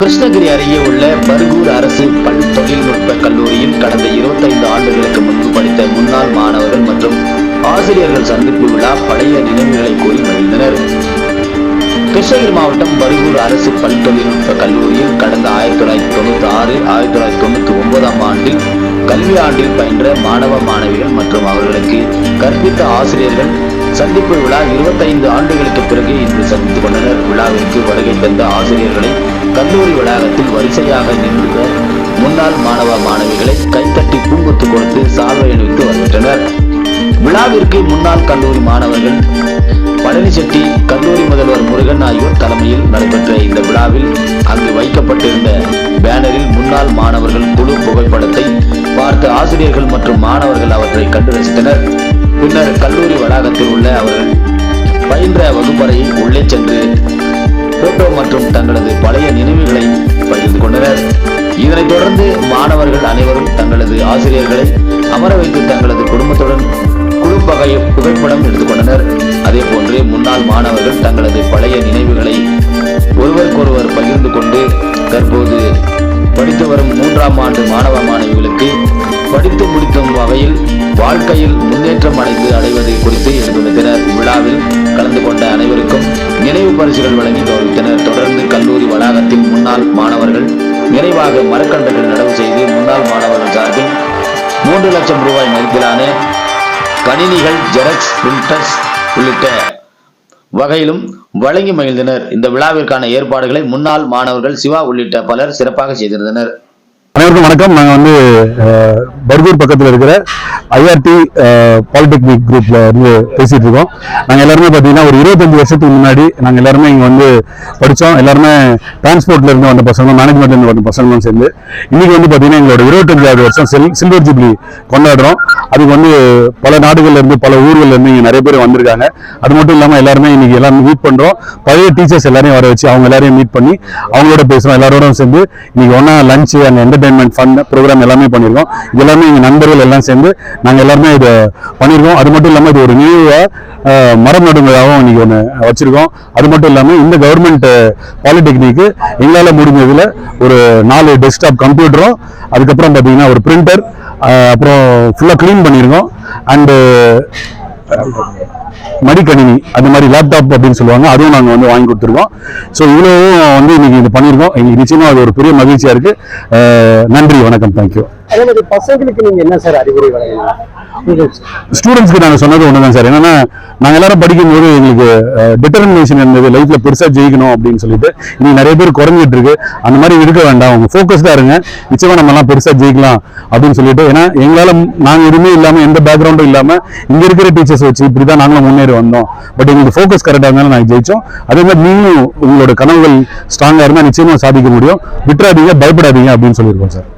கிருஷ்ணகிரி அருகே உள்ள பர்கூர் அரசு பல் தொழில்நுட்ப கல்லூரியில் கடந்த 25 ஆண்டுகளுக்கு முன்பு படித்த முன்னாள் மாணவர்கள் மற்றும் ஆசிரியர்கள் சந்திப்பு விழா பழைய நினைவுகளை கூறி மகிழ்ந்தனர். கிருஷ்ணகிரி மாவட்டம் பர்கூர் அரசு பல் தொழில்நுட்ப கல்லூரியில் கடந்த ஆயிரத்தி தொள்ளாயிரத்தி தொண்ணூத்தி ஆறு ஆயிரத்தி தொள்ளாயிரத்தி தொண்ணூத்தி ஒன்பதாம் ஆண்டில் கல்வி ஆண்டில் பயின்ற மாணவ மாணவிகள் மற்றும் அவர்களுக்கு கற்பித்த ஆசிரியர்கள் சந்திப்பு விழா 25 ஆண்டுகளுக்கு பிறகு இன்று சந்தித்துக் கொண்டனர். விழாவிற்கு வருகை தந்த ஆசிரியர்களை கல்லூரி வளாகத்தில் வரிசையாக நின்ற முன்னாள் மாணவ மாணவிகளை கைத்தட்டி பூங்குத்து கொடுத்து சால்வை அணிவித்து வருகின்றனர். விழாவிற்கு முன்னாள் கல்லூரி மாணவர்கள் பழனிசெட்டி கல்லூரி முதல்வர் முருகன் ஆகியோர் தலைமையில் நடைபெற்ற இந்த விழாவில் அங்கு வைக்கப்பட்டிருந்த பேனரில் முன்னாள் மாணவர்கள் குழு புகைப்படத்தை பார்த்த ஆசிரியர்கள் மற்றும் மாணவர்கள் அவற்றை கண்டு ரசித்தனர். பின்னர் கல்லூரி வளாகத்தில் உள்ள அவர்கள் பயின்ற வகுப்பறையை உள்ளே சென்று போட்டோ மற்றும் தங்களது பழைய நினைவுகளை பகிர்ந்து கொண்டனர். இதனைத் தொடர்ந்து மாணவர்கள் அனைவரும் முன்னாள் மாணவர்கள் தங்களது பழைய நினைவுகளை ஒருவருக்கொருவர் பகிர்ந்து கொண்டு தற்போது படித்து வரும் மூன்றாம் ஆண்டு மாணவ மாணவிகளுக்கு படித்து முடிக்கும் வகையில் வாழ்க்கையில் முன்னேற்றம் அடைந்து அடைவது குறித்து எழுந்துள்ளனர் விழாவில் கலந்து கொண்ட அனைவருக்கும் நினைவு பரிசுகள் வழங்கி கௌரவித்தனர் தொடர்ந்து கல்லூரி வளாகத்தில் முன்னாள் மாணவர்கள் நிறைவாக மரக்கன்றுகள் நடவு செய்து முன்னாள் மாணவர்கள் சார்பில் மூன்று லட்சம் ரூபாய் மதிப்பிலான கணினிகள் ஜெரக்ஸ் பிரிண்டர்ஸ் உள்ளிட்ட வகையிலும் வழங்கி மகிழ்ந்தனர். இந்த விழாவிற்கான ஏற்பாடுகளை முன்னாள் மாணவர்கள் சிவா உள்ளிட்ட பலர் சிறப்பாக செய்திருந்தனர். அனைவருக்கும் வணக்கம். நாங்கள் வந்து பர்தூர் பர்கூர் பக்கத்தில் இருக்கிற ஐஆர்டி பாலிடெக்னிக் குரூப்பில் இருந்து பேசிகிட்டு இருக்கோம். நாங்கள் எல்லாருமே பார்த்தீங்கன்னா ஒரு இருபத்தஞ்சு வருஷத்துக்கு முன்னாடி நாங்கள் எல்லாருமே இங்கே வந்து படித்தோம் எல்லாருமே டிரான்ஸ்போர்ட்ல இருந்து வந்த பசங்களும் மேனேஜ்மெண்ட்லேருந்து வந்த பசங்களும் சேர்ந்து. இன்றைக்கி வந்து பார்த்தீங்கன்னா எங்களோட இருபத்தஞ்சாவது வருஷம் சில் சில்வர் ஜூப்ளி கொண்டாடுறோம். அதுக்கு வந்து பல நாடுகள்லேருந்து பல ஊர்கள்லேருந்து இங்கே நிறைய பேர் வந்திருக்காங்க. அது மட்டும் இல்லாமல் எல்லாருமே இன்றைக்கி எல்லாரும் மீட் பண்ணுறோம் பழைய டீச்சர்ஸ் எல்லாரையும் வர வச்சு அவங்க எல்லாரையும் மீட் பண்ணி அவங்களோட பேசுகிறோம் எல்லாரோடும் சேர்ந்து இன்றைக்கி ஒன்றா lunch and entertainment fun program எல்லாமே பண்ணியிருக்கோம். இது எல்லாமே எங்கள் நண்பர்கள் எல்லாம் சேர்ந்து நாங்கள் எல்லாருமே இதை பண்ணியிருக்கோம். அது மட்டும் இல்லாமல் இது ஒரு நியூவாக மரம் நடுங்களாகவும் இன்றைக்கி ஒன்று வச்சுருக்கோம். அது மட்டும் இல்லாமல் இந்த கவர்மெண்ட் பாலிடெக்னிக்கு எங்களால் முடிஞ்சதில் ஒரு நாலு டெஸ்க்டாப் கம்ப்யூட்டரும் அதுக்கப்புறம் பார்த்தீங்கன்னா ஒரு பிரிண்டர் அப்புறம் ஃபுல்லாக க்ளீன் பண்ணியிருக்கோம் அண்டு மடிக்கணினி அந்த மாதிரி லேப்டாப் அப்படின்னு சொல்லுவாங்க அதுவும் நாங்கள் வந்து வாங்கி கொடுத்துருக்கோம். ஸோ இவ்வளவும் வந்து இன்னைக்கு இது பண்ணியிருக்கோம் எங்களுக்கு நிச்சயமாக அது ஒரு பெரிய மகிழ்ச்சியாக இருக்குது நன்றி வணக்கம் தேங்க்யூ அதே மாதிரி பசங்களுக்கு நீங்கள் என்ன சார் அறிவுரை வழங்கலாம் ஸ்டூடெண்ட்ஸ்க்கு நாங்கள் சொன்னது ஒன்று தான் சார். என்னன்னா நாங்கள் எல்லாரும் படிக்கும்போது எங்களுக்கு டிட்டர்மினேஷன் இருந்தது லைஃப்ல பெருசாக ஜெயிக்கணும் அப்படின்னு சொல்லிட்டு இன்னைக்கு நிறைய பேர் குறைஞ்சிட்டு இருக்கு. அந்த மாதிரி இருக்க வேண்டாம். அவங்க ஃபோக்கஸ்டாக இருங்க. நிச்சயமாக நம்மலாம் பெருசாக ஜெயிக்கலாம் அப்படின்னு சொல்லிட்டு ஏன்னா எங்களால் நாங்கள் எதுவுமே இல்லாமல் எந்த பேக்ரவுண்டும் இல்லாமல் இங்கே இருக்கிற டீச்சர்ஸ் வச்சு இப்படி தான் நாங்களும் முன்னேறி வந்தோம். பட் எங்களுக்கு ஃபோக்கஸ் கரெக்டாக இருந்தாலும் நாங்கள் ஜெயிச்சோம். அதே மாதிரி நீங்களும் உங்களோட கனவுகள் ஸ்ட்ராங்காக இருந்தால் நிச்சயமாக சாதிக்க முடியும். விட்டுறாதீங்க பயப்படாதீங்க அப்படின்னு சொல்லியிருக்கோம் சார்.